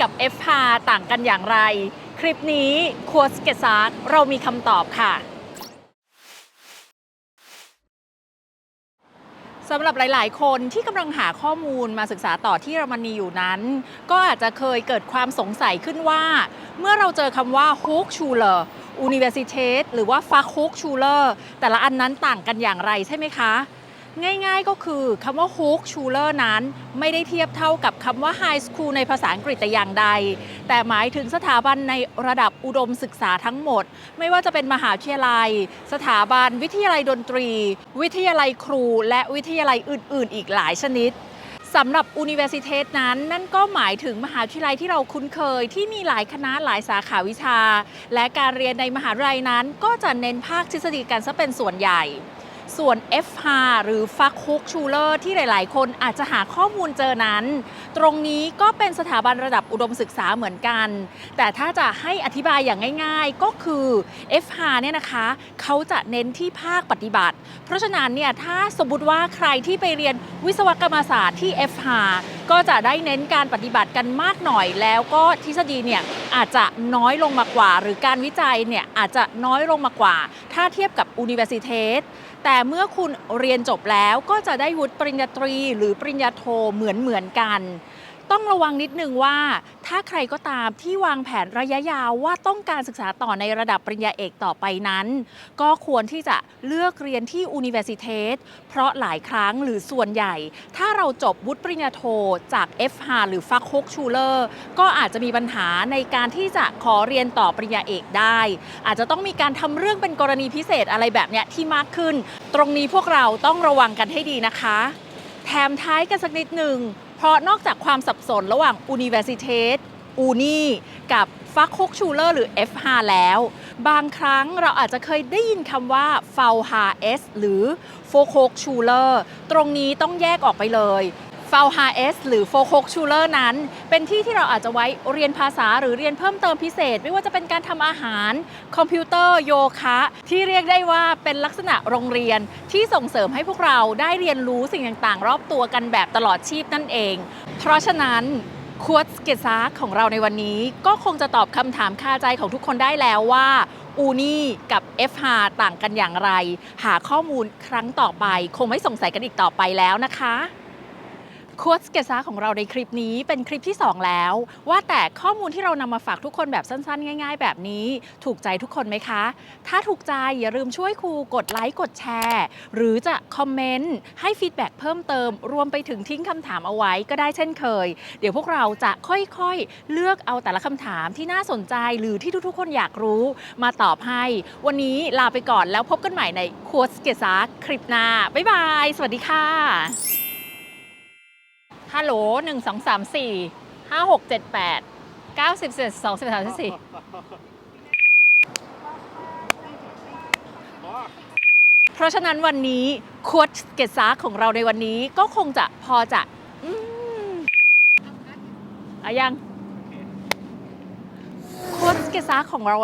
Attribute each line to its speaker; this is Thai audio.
Speaker 1: กับ F 5ต่างกันอย่างไร คลิปนี้ค u วสเกซาร์เรามีคำตอบค่ะสำหรับหลาย ๆ คนที่กำลังหาข้อมูลมาศึกษาต่อที่เยอรมนีอยู่นั้น ก็อาจจะเคยเกิดความสงสัยขึ้นว่า เมื่อเราเจอคำว่า Hochschule Universität หรือว่า Fachhochschule แต่ละอันนั้นต่างกันอย่างไรใช่ไหมคะ ง่ายๆก็คือคำว่า Hochschule นั้น ไม่ได้เทียบเท่ากับคำว่า High School ในภาษาอังกฤษแต่อย่างใด แต่หมายถึงสถาบันในระดับอุดมศึกษาทั้งหมด ไม่ว่าจะเป็นมหาวิทยาลัย สถาบัน วิทยาลัยดนตรี วิทยาลัยครู และวิทยาลัยอื่น ๆ อีกหลายชนิดสำหรับ Universität นั้น นั่นก็หมายถึงมหาวิทยาลัยที่เราคุ้นเคย ที่มีหลายคณะหลายสาขาวิชา และการเรียนในมหาวิทยาลัยนั้น ก็จะเน้นภาคทฤษฎีกันซะเป็นส่วนใหญ่ ส่วน FH หรือฟักคุกชูเลอร์ที่หลาย ๆ คนอาจจะหาข้อมูลเจอนั้น ตรงนี้ก็เป็นสถาบันระดับอุดมศึกษาเหมือนกัน แต่ถ้าจะให้อธิบายอย่างง่าย ๆ ก็คือ FH เนี่ยนะคะเขาจะเน้นที่ภาคปฏิบัติ เพราะฉะนั้นเนี่ยถ้าสมมติว่าใครที่ไปเรียนวิศวกรรมศาสตร์ที่ FH ก็จะได้เน้นการปฏิบัติกันมากหน่อยแล้วก็ทฤษฎีเนี่ยอาจจะน้อยลงมากว่า หรือการวิจัยเนี่ยอาจจะน้อยลงมากว่า ถ้าเทียบกับ Universität แต่เมื่อคุณเรียนจบแล้วก็จะได้วุฒิปริญญาตรี หรือปริญญาโทเหมือนเหมือนกัน ต้องระวังนิดนึงว่า ถ้าใครก็ตามที่วางแผนระยะยาวว่าต้องการศึกษาต่อในระดับปริญญาเอกต่อไปนั้น ก็ควรที่จะเลือกเรียนที่ Universität เพราะหลายครั้งหรือส่วนใหญ่ ถ้าเราจบวุฒิปริญญาโทจาก FH หรือ Fachhochschule ก็อาจจะมีปัญหาในการที่จะขอเรียนต่อปริญญาเอกได้ อาจจะต้องมีการทำเรื่องเป็นกรณีพิเศษอะไรแบบเนี้ยที่มากขึ้น ตรงนี้พวกเราต้องระวังกันให้ดีนะคะ แถมท้ายกันสักนิดหนึ่ง เพราะนอกจากความสับสนระหว่าง Universität อูนี่กับฟักคุกชูเลอร์หรือ F5 แล้ว บางครั้งเราอาจจะเคยได้ยินคำว่า VHS หรือโฟโคกชูเลอร์ตรงนี้ต้องแยกออกไปเลย VHS หรือ Fachhochschule นั้น เป็นที่ที่เราอาจจะไว้เรียนภาษาหรือเรียนเพิ่มเติมพิเศษ ไม่ว่าจะเป็นการทำอาหาร คอมพิวเตอร์โยคะ ที่เรียกได้ว่าเป็นลักษณะโรงเรียนที่ส่งเสริมให้พวกเราได้เรียนรู้สิ่งต่างๆ รอบตัวกันแบบตลอดชีพนั่นเอง เพราะฉะนั้นควอตเกซาของเราในวันนี้ก็คงจะตอบคำถามคาใจของทุกคนได้แล้วว่าอูนี่กับ FH ต่างกันอย่างไร หาข้อมูลครั้งต่อไป คงไม่สงสัยกันอีกต่อไปแล้วนะคะ โควอตสเกซ่าของเราในคลิปนี้เป็นคลิปที่ 2 แล้ว ว่าแต่ข้อมูลที่เรานำมาฝากทุกคนแบบสั้นๆ ง่าย ๆ แบบนี้ ถูกใจทุกคนไหมคะ ถ้าถูกใจอย่าลืมช่วยครูกดไลค์กดแชร์ หรือจะคอมเมนต์ให้ฟีดแบ็กเพิ่มเติม รวมไปถึงทิ้งคำถามเอาไว้ก็ได้เช่นเคย เดี๋ยวพวกเราจะค่อยๆ เลือกเอาแต่ละคำถามที่น่าสนใจหรือที่ทุกๆ คนอยากรู้มาตอบให้ วันนี้ลาไปก่อนแล้วพบกันใหม่ในโค u วสเกซ่าคลิปหน้าบ๊ายบาย สวัสดีค่ะ ฮัลโหลหนึ่งสองสามสี่ห้าหกเจ็ดแปดเก้าสิบเจ็ดสองสิบสามสิบสี่เพราะฉะนั้นวันนี้ค u วสเกซาของเราในวันนี้ก็คงจะพอจะอืมอะยังโค้ดเกซาของเรา